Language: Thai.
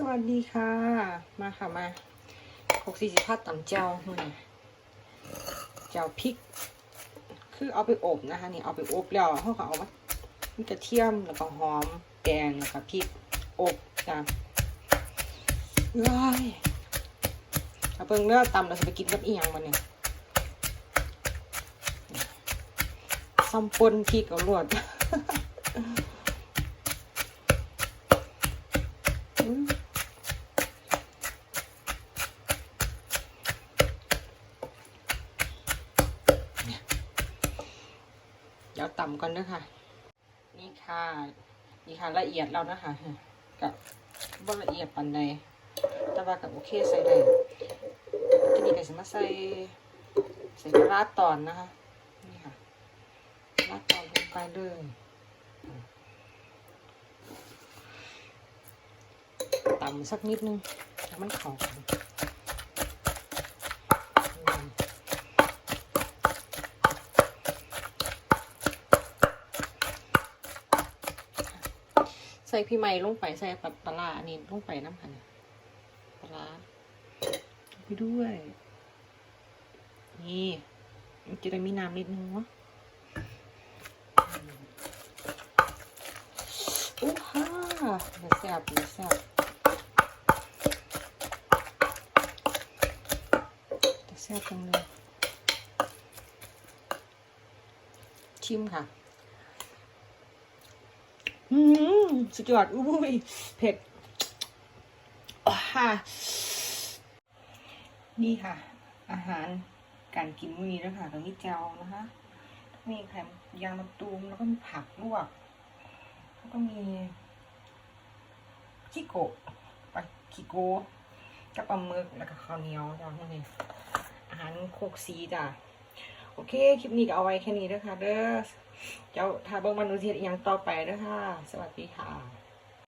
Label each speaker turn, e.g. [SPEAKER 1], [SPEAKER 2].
[SPEAKER 1] สวัสดีค่ะ มาค่ะมาหกสี่สิบห้าตำเจ้ามือนี้เจ้าพริก คือเอาไปอบนะคะนี่เอาไปอบแล้วเขาก็เอามามีกระเทียมแล้วก็หอมแดงแล้วก็พริกอบจ้ะว้ายถ้าเพิ่งเลือกตำเราจะไปกินกับอีหยังมันเนี่ยซัมปนพริกเอาลวด ดี๋ยวต่ำก่อนนะคะนี่ค่ะนี่ค่ะละเอียดแล้วนะคะกับบละเอียดปันใดแต่ว่ากับโอเคใส่ได้ทีนี้ก็จะมาใส่ใส่ปลาร้าตอนนะคะนี่ค่ะปลาร้าตอนลงไปเลยต่ำสักนิดนึงให้มันเข้ากัน ใส่พี่ใหม่ลงไปใส่ปลาปลาร้าอันนี้ลงไปน้ำค่ะเนี่ยปลาร้าลงไปด้วย นี่มันจะได้มีน้ำนิดนึงวะอู้ฮ่าเดี๋ยวแซ่บเดี๋ยวแซ่บเดี๋ยวแซ่บจังเลยชิมค่ะ อืม สุดยอดอุ้ยเผ็ดอ้าฮ่านี่ค่ะ อาหารการกินมื้อนี้นะคะก็มีแจวนะคะมีแคมยางมะตูมแล้วก็มีผักลวกแล้วก็มีชิโกะปลาคิโกะกับปลาหมึกแล้วก็ข้าวเหนียวจ้ะนั่นเองอาหารโคกซีจ้ะโอเค คลิปนี้ก็เอาไว้แค่นี้นะคะเด้อ เจ้าถ้าเบิ่งมันดูเทียดอีกอย่างต่อไปนะค่ะสวัสดีค่ะ